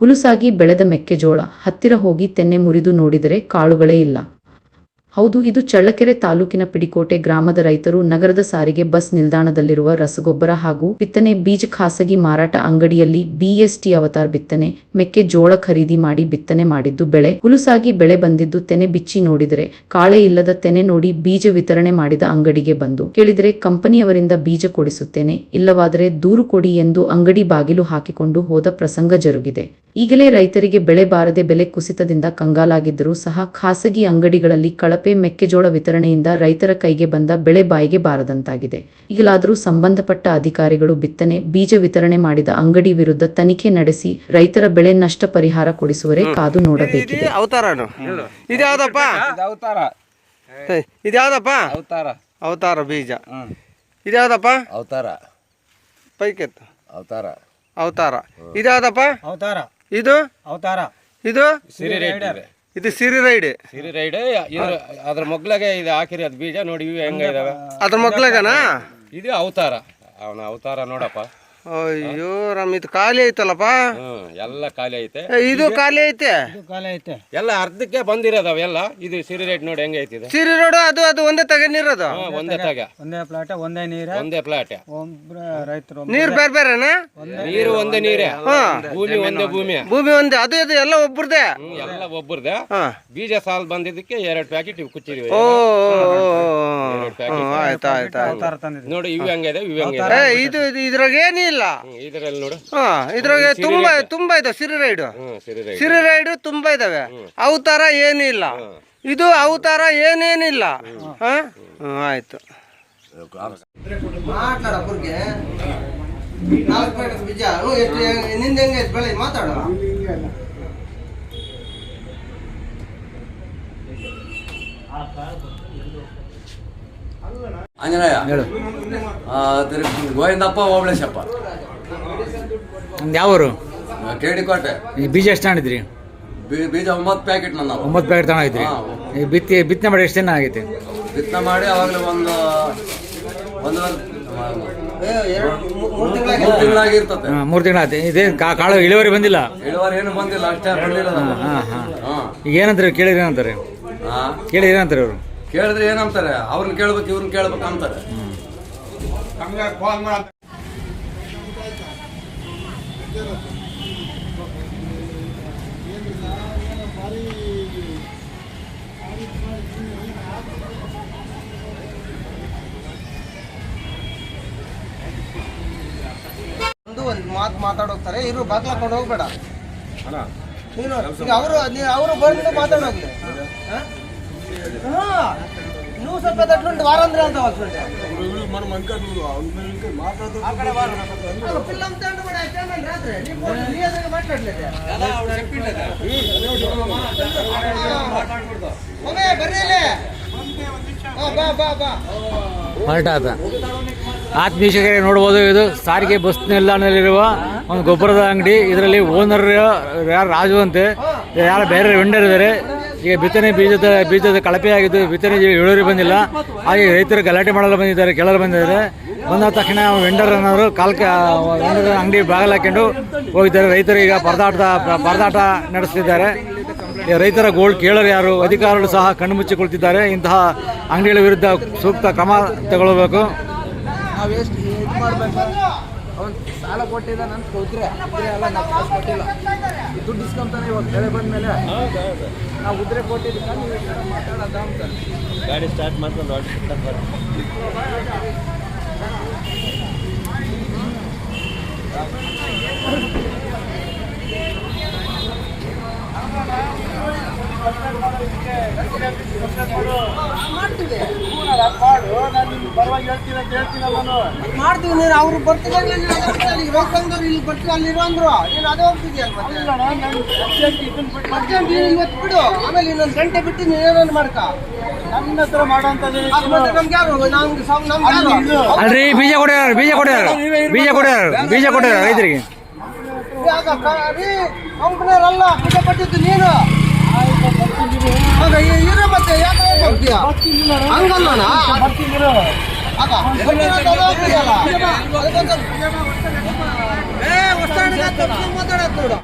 ಹುಲುಸಾಗಿ ಬೆಳೆದ ಮೆಕ್ಕೆಜೋಳ, ಹತ್ತಿರ ಹೋಗಿ ತೆನ್ನೆ ಮುರಿದು ನೋಡಿದರೆ ಕಾಳುಗಳೇ ಇಲ್ಲ. ಹೌದು, ಇದು ಚಳ್ಳಕೆರೆ ತಾಲೂಕಿನ ಪಿಡಿಕೋಟೆ ಗ್ರಾಮದ ರೈತರು ನಗರದ ಸಾರಿಗೆ ಬಸ್ ನಿಲ್ದಾಣದಲ್ಲಿರುವ ರಸಗೊಬ್ಬರ ಹಾಗೂ ಬಿತ್ತನೆ ಬೀಜ ಖಾಸಗಿ ಮಾರಾಟ ಅಂಗಡಿಯಲ್ಲಿ ಬಿಎಸ್ಟಿ ಅವತಾರ್ ಬಿತ್ತನೆ, ಮೆಕ್ಕೆಜೋಳ ಖರೀದಿ ಮಾಡಿ ಬಿತ್ತನೆ ಮಾಡಿದ್ದು ಬೆಳೆ, ಹುಲುಸಾಗಿ ಬೆಳೆ ಬಂದಿದ್ದು ತೆನೆ ಬಿಚ್ಚಿ ನೋಡಿದರೆ ಕಾಳೆ ಇಲ್ಲದ ತೆನೆ ನೋಡಿ ಬೀಜ ವಿತರಣೆ ಮಾಡಿದ ಅಂಗಡಿಗೆ ಬಂದು ಕೇಳಿದರೆ ಕಂಪನಿಯವರಿಂದ ಬೀಜ ಕೊಡಿಸುತ್ತೇನೆ, ಇಲ್ಲವಾದರೆ ದೂರು ಕೊಡಿ ಎಂದು ಅಂಗಡಿ ಬಾಗಿಲು ಹಾಕಿಕೊಂಡು ಹೋದ ಪ್ರಸಂಗ ಜರುಗಿದೆ. ಈಗಲೇ ರೈತರಿಗೆ ಬೆಳೆ ಬಾರದೆ ಬೆಲೆ ಕುಸಿತದಿಂದ ಕಂಗಾಲಾಗಿದ್ದರೂ ಸಹ ಖಾಸಗಿ ಅಂಗಡಿಗಳಲ್ಲಿ ಕಳಪೆ ಮೆಕ್ಕೆಜೋಳ ವಿತರಣೆಯಿಂದ ರೈತರ ಕೈಗೆ ಬಂದ ಬೆಳೆ ಬಾಯಿಗೆ ಬಾರದಂತಾಗಿದೆ. ಈಗಲಾದರೂ ಸಂಬಂಧಪಟ್ಟ ಅಧಿಕಾರಿಗಳು ಬಿತ್ತನೆ ಬೀಜ ವಿತರಣೆ ಮಾಡಿದ ಅಂಗಡಿ ವಿರುದ್ಧ ತನಿಖೆ ನಡೆಸಿ ರೈತರ ಬೆಳೆ ನಷ್ಟ ಪರಿಹಾರ ಕೊಡಿಸುವರೆ ಕಾದು ನೋಡಬೇಕಿದೆ. ಇದ್ಯಾವ್ದಪ್ಪ ಅವತಾರ. ಬೀಜ. ಇದ್ಯಾವ್ದಪ್ಪ ಅವತಾರ. ಪೈಕೆತ್ತು. ಅವತಾರ. ಅವತಾರ. ಇದ್ಯಾವ್ದಪ್ಪ ಅವತಾರ. ಇದು? ಅವತಾರ. ಇದು? ಸಿರಿ ರೈಡ್ ಇದು. ಸಿರಿ ರೈಡ್. ಸಿರಿ ರೈಡ್ ಇದ್ರ ಅದ್ರ ಮೊಗ್ಲಾಗೆ ಇದು ಹಾಕಿರಿ ಅದು ಬೀಜ ನೋಡಿ ಇವು ಹೆಂಗ ಇದಾವೆ. ಅದ್ರ ಮೊಗ್ಲಾಗನಾ? ಇದು ಅವತಾರ. ಅವನ ಅವತಾರ ನೋಡಪ್ಪ. ಅಯ್ಯೋ ರಾಮ್ ಇದು ಖಾಲಿ ಐತಲ್ಲಪ್ಪ? ಹ್ಮ್ ಎಲ್ಲ ಖಾಲಿ ಐತೆ. ಏ, ಇದು ಖಾಲಿ ಐತೆ? ಇದು ಕಾಲ ಐತೆ. ಎಲ್ಲ ಅರ್ಧಕ್ಕೆ ಬಂದಿರೋದವ ಎಲ್ಲ ಇದು ಸಿರಿ ರೇಟ್ ನೋಡಿ ಹೆಂಗ ಐತಿದೆ ಸಿರಿ ರೋಡು ಅದು ಅದು ಒಂದೇ ತಗೊಂಡಿರೋದು? ಹಾ, ಒಂದೇ ತಗ. ಒಂದೇ ಪ್ಲಾಟ್ ಒಂದೇ ನೀರ. ಒಂದೇ ಪ್ಲಾಟ್. ಒಬ್ರ ರೈತರು ನೀರ್ ಬೇರೆ ಬೇರೆನಾ? ನೀರು ಒಂದೇ ನೀರೇ. ಭೂಮಿ ಒಂದೇ ಭೂಮಿ. ಭೂಮಿ ಒಂದೇ ಅದು ಇದು ಎಲ್ಲ ಒಬ್ರದೇ? ಹ್ಮ್, ಎಲ್ಲ ಒಬ್ಬರ್ದೆ ಹಾ. ಬೀಜ ಸಾಲ್ ಬಂದಿದ್ದಕ್ಕೆ ಎರಡು ಪ್ಯಾಕೆಟ್ ಇವು ಕುಚ್ಚಿರಿ ಓ ಆಯ್ತಾ ಆಯ್ತಾ ಹ್ಮ್, ಆಯ್ತು ಆಯ್ತು ಆಯ್ತು. ತಂದಿದ್ರು ನೋಡಿ ಇವು ಹೆಂಗಿದೆ ಇವು ಹೆಂಗಿದೆ ಏ ಇದು ಇದು ಇದ್ರಾಗ ಏನಿಲ್ಲ ಹ್ಮ್, ಇದರಲ್ಲಿ ನೋಡು. ಹಾ ಇದ್ರಾಗ ತುಂಬಾ ತುಂಬಾ ಇದೆ ಸಿರಿ ರೈಡು. ಹ್ಮ್ ಸಿರಿ ರೈಟ್ ಸಿರಿ ರೈಡು ತುಂಬಾ ಇದಾವೆ. ಅವತಾರ ಏನಿಲ್ಲ ಇದು ಅವತಾರ ಏನೇನಿಲ್ಲ ಹಾ? ಹ್ಮ್, ಆಯ್ತು. ಆ, ತಿರು- ಗೋವಿಂದಪ್ಪ ಓಬಳೇಶಪ್ಪ ಯಾವರು? ಕೇಳಿ ಕೋಟೆ. ಈ ಬೀಜ ಎಷ್ಟು ತಗೊಂಡಿದ್ರಿ? ಬೀಜ ಒಂಬತ್ತು ಪ್ಯಾಕೆಟ್ ನನ್ನ ಒಂಬತ್ತು ಪ್ಯಾಕೆಟ್ ತಗೊಂಡಿದ್ರಿ. ಈ ಬಿತ್ತಿ ಬಿತ್ತನೆ ಮಾಡಿ ಎಷ್ಟು ದಿನ ಆಗೈತೆ? ಬಿತ್ತನೆ ಮಾಡಿ ಅವಾಗಲೇ ಒಂದು ಒಂದು ಮೂರು ತಿಂಗಳಾಯ್ತು ಇದೇನು ಕಾಳು ಇಳುವರಿ ಬಂದಿಲ್ಲ? ಇಳುವರಿ ಏನು ಬಂದಿಲ್ಲ ಅಷ್ಟೇ ಬಂದಿಲ್ಲ ಹಾಂ ಹಾಂ ಈಗ ಏನಂತಾರೆ? ಕೇಳಿದ್ರೆ ಏನಂತಾರೆ? ಕೇಳಿದ್ರೆ ಕೇಳಿ ಏನಂತಾರೆ ಅವರು? ಕೇಳಿದ್ರೆ ಏನಂತಾರೆ? ಅವ್ರನ್ನ ಕೇಳ್ಬೇಕು ಇವ್ರನ್ನ ಕೇಳ್ಬೇಕು ಅಂತಾರೆ. ಒಂದು ಒಂದು ಮಾತು ಮಾತಾಡೋಗ್ತಾರೆ ಇವ್ರು ಬಾಗ್ಲಾಕೊಂಡು ಹೋಗ್ಬೇಡ. ನೀನು ಅವರು ಅವರು ಬಂದು ಮಾತಾಡೋಗ್ಲಿ ನೀವು ಸ್ವಲ್ಪ ಬರ್ರಿ ಹೊರಟಾತ ಆತ್ಮೀಶಕರೇ ನೋಡ್ಬೋದು ಇದು ಸಾರಿಗೆ ಬಸ್ ನಿಲ್ದಾಣದಲ್ಲಿರುವ ಒಂದು ಗೊಬ್ಬರದ ಅಂಗಡಿ. ಇದರಲ್ಲಿ ಓನರ್ ಯಾರು ರಾಜು ಅಂತೆ. ಯಾರು ಬೇರೆ ವೆಂಡರ್ ಇದ್ದಾರೆ. ಈಗ ಬಿತ್ತನೆ ಬೀಜದ ಬೀಜದ ಕಳಪೆಯಾಗಿದ್ದು ಬಿತ್ತನೆ ಇಳುವರಿ ಬಂದಿಲ್ಲ. ಹಾಗೆ ರೈತರು ಗಲಾಟೆ ಮಾಡಲು ಬಂದಿದ್ದಾರೆ, ಕೇಳಲು ಬಂದಿದ್ದಾರೆ. ಬಂದ ತಕ್ಷಣ ವೆಂಡರ್ ಅನ್ನೋರು ಕಾಲ್ಕ ವೆಂಡರ್ ಅಂಗಡಿ ಬಾಗಿಲು ಹಾಕೊಂಡು ಹೋಗಿದ್ದಾರೆ. ರೈತರು ಈಗ ಪರದಾಟ ಪರದಾಟ ನಡೆಸ್ತಿದ್ದಾರೆ. ರೈತರ ಗೋಲ್ಡ್ ಕೇಳರು ಯಾರು, ಅಧಿಕಾರಿಗಳು ಸಹ ಕಣ್ಣು ಮುಚ್ಚಿಕೊಳ್ತಿದ್ದಾರೆ ಇಂತಹ ಅಂಗಡಿಗಳ ವಿರುದ್ಧ ಸೂಕ್ತ ಕ್ರಮ ತಗೊಳ್ಬೇಕು. ಅವ್ನು ಸಾಲ ಕೊಟ್ಟಿದ್ದ ನನ್ನ ಕೊಡ್ತೀರಿ ಎಲ್ಲ ನಾವು ಕಾಸು ಕೊಟ್ಟಿಲ್ಲ. ದುಡ್ಡು ಇಸ್ಕೊಂತಾನೆ ಇವಾಗ ಬೆಳೆ ಬಂದ ಮೇಲೆ ನಾವು ಉದ್ರೆ ಕೊಟ್ಟಿದ್ದಕ್ಕೆ ನೀವು ಈ ಥರ ಮಾತಾಡೋದ ಅಂತ. ಗಾಡಿ ಸ್ಟಾರ್ಟ್ ಮಾಡ್ಕೊಂಡು ಮಾಡ್ತೀವಿ ನೀನು ಅವ್ರು ಬರ್ತಿದ್ರೆ ಇಲ್ಲಿ ಬಂದವ್ರು ಇಲ್ಲಿ ಬರ್ತೀವಿ ಅಲ್ಲಿ ಅಂದ್ರು. ನೀನು ಅದೇ ಹೋಗ್ತಿದ್ಯಾ ಅರ್ಜೆಂಟ್ ಇವತ್ತು ಬಿಡು. ಆಮೇಲೆ ಇನ್ನೊಂದು ಗಂಟೆ ಬಿಟ್ಟು ನೀನು ಏನೇನು ಮಾಡ್ಕ? ನನ್ನ ಹತ್ರ ಮಾಡೋಂಥದ್ದು ಅಲ್ರಿ ಬೀಜ ಕೊಡ್ಯಾರ ಬೀಜ ಕೊಡ್ಯಾರ ಬೀಜ ಕೊಡ್ಯಾರ ಬೀಜ ಕೊಡ್ಯಾರ ರೈತರಿಗೆ. ಯಾಕ ಬೀಜ ಕೊಟ್ಟಿದ್ದು ನೀನು. ಇರು ಮತ್ತೆ ಯಾಕೆ ಮಾಡ್ತೀಯ వస్తాడు